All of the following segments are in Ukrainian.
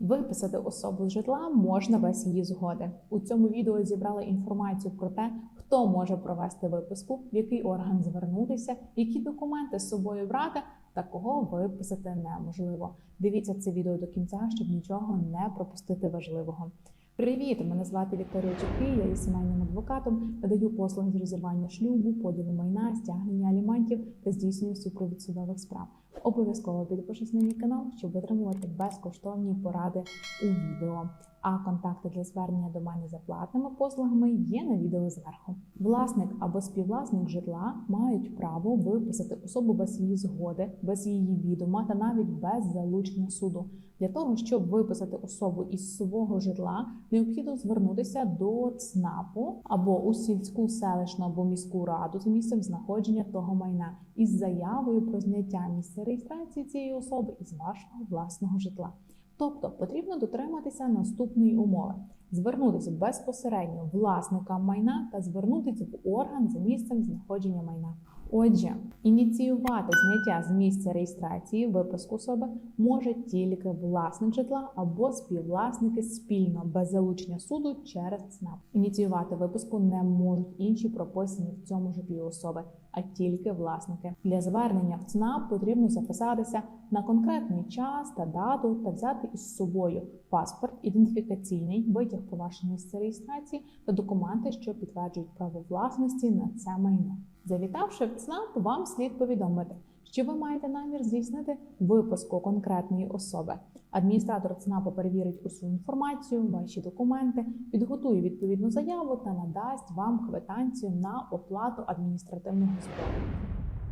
Виписати особу з житла можна без її згоди. У цьому відео зібрали інформацію про те, хто може провести виписку, в який орган звернутися, які документи з собою брати, та кого виписати неможливо. Дивіться це відео до кінця, щоб нічого не пропустити важливого. Привіт! Мене звати Вікторія Чепкий, я є сімейним адвокатом, надаю послуги з розірвання шлюбу, поділу майна, стягнення аліментів та здійснюю супровід судових справ. Обов'язково підпишись на мій канал, щоб отримувати безкоштовні поради у відео. А контакти для звернення до мене за платними послугами є на відео зверху. Власник або співвласник житла мають право виписати особу без її згоди, без її відома та навіть без залучення суду. Для того щоб виписати особу із свого житла, необхідно звернутися до ЦНАПу або у сільську селищну або міську раду за місцем знаходження того майна із заявою про зняття місця реєстрації цієї особи із вашого власного житла. Тобто потрібно дотриматися наступної умови: звернутися безпосередньо власникам майна та звернутися в орган за місцем знаходження майна. Отже, ініціювати зняття з місця реєстрації випуску особи може тільки власник житла або співвласники спільно без залучення суду через ЦНАП. Ініціювати випуску не можуть інші прописані в цьому житлі особи, а тільки власники. Для звернення в ЦНАП потрібно записатися на конкретний час та дату та взяти із собою паспорт, ідентифікаційний витяг про ваше місце реєстрації та документи, що підтверджують право власності на це майно. Завітавши в ЦНАП, вам слід повідомити, що ви маєте намір здійснити випуску конкретної особи. Адміністратор ЦНАПу перевірить усю інформацію, ваші документи, підготує відповідну заяву та надасть вам квитанцію на оплату адміністративного збору.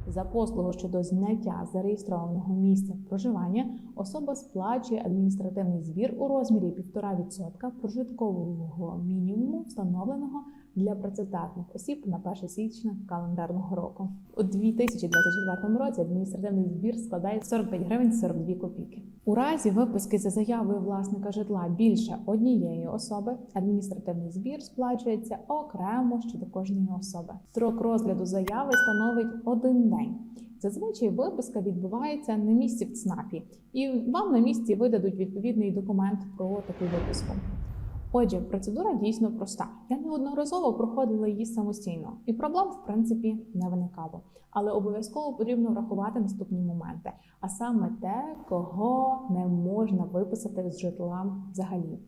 За послугу щодо зняття зареєстрованого місця проживання особа сплачує адміністративний збір у розмірі 1,5% прожиткового мінімуму, встановленого для працездатних осіб на 1 січня календарного року. У 2024 році адміністративний збір складає 45 гривень 42 копійки. У разі виписки за заявою власника житла більше однієї особи, адміністративний збір сплачується окремо щодо кожної особи. Строк розгляду заяви становить один день. Зазвичай виписка відбувається на місці в ЦНАПі, і вам на місці видадуть відповідний документ про таку виписку. Отже, процедура дійсно проста. Я неодноразово проходила її самостійно, і проблем в принципі не виникало. Але обов'язково потрібно врахувати наступні моменти: а саме те, кого не можна виписати з житла взагалі.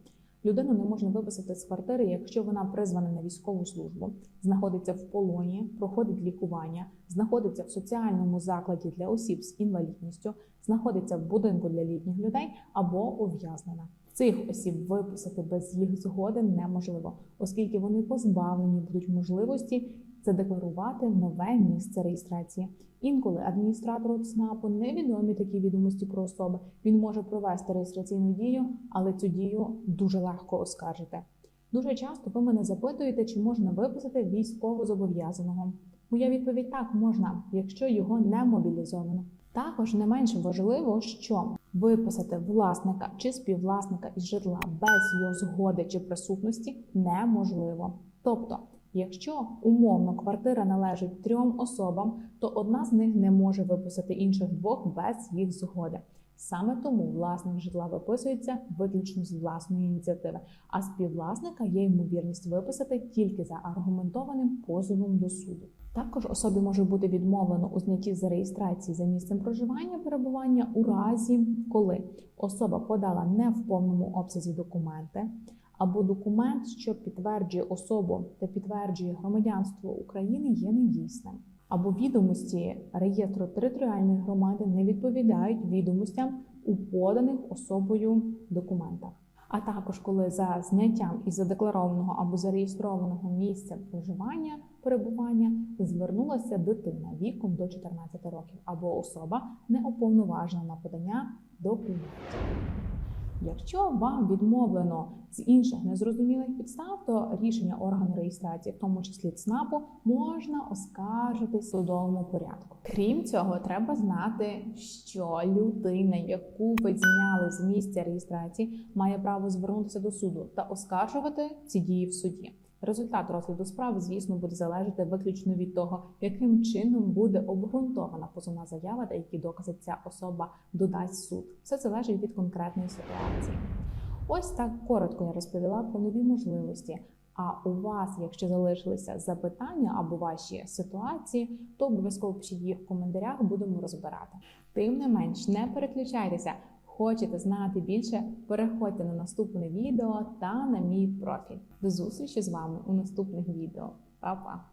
Людину не можна виписати з квартири, якщо вона призвана на військову службу, знаходиться в полоні, проходить лікування, знаходиться в соціальному закладі для осіб з інвалідністю, знаходиться в будинку для літніх людей або ув'язнена. Цих осіб виписати без їх згоди неможливо, оскільки вони позбавлені будуть можливості задекларувати нове місце реєстрації. Інколи адміністратору ЦНАПу невідомі такі відомості про особи. Він може провести реєстраційну дію, але цю дію дуже легко оскаржити. Дуже часто ви мене запитуєте, чи можна виписати військовозобов'язаного. Моя відповідь так можна, якщо його не мобілізовано. Також не менш важливо, що виписати власника чи співвласника із житла без його згоди чи присутності неможливо. Тобто, якщо умовно квартира належить трьом особам, то одна з них не може виписати інших двох без їх згоди. Саме тому власник житла виписується виключно з власної ініціативи, а співвласника є ймовірність виписати тільки за аргументованим позовом до суду. Також особі може бути відмовлено у знятті з реєстрації за місцем проживання перебування у разі, коли особа подала не в повному обсязі документи, або документ, що підтверджує особу та підтверджує громадянство України, є недійсним, або відомості реєстру територіальної громади не відповідають відомостям у поданих особою документах. А також коли за зняттям із задекларованого або зареєстрованого місця проживання перебування звернулася дитина віком до 14 років або особа не уповноважена на подання документів. Якщо вам відмовлено з інших незрозумілих підстав, то рішення органу реєстрації, в тому числі ЦНАПу, можна оскаржити судовому порядку. Крім цього, треба знати, що людина, яку ви зняли з місця реєстрації, має право звернутися до суду та оскаржувати ці дії в суді. Результат розгляду справи, звісно, буде залежати виключно від того, яким чином буде обґрунтована позовна заява та які докази ця особа додасть суд. Все залежить від конкретної ситуації. Ось так коротко я розповіла про нові можливості. А у вас, якщо залишилися запитання або ваші ситуації, то обов'язково пишіть їх в коментарях, будемо розбирати. Тим не менш, не переключайтеся. Хочете знати більше? Переходьте на наступне відео та на мій профіль. До зустрічі з вами у наступних відео. Па-па!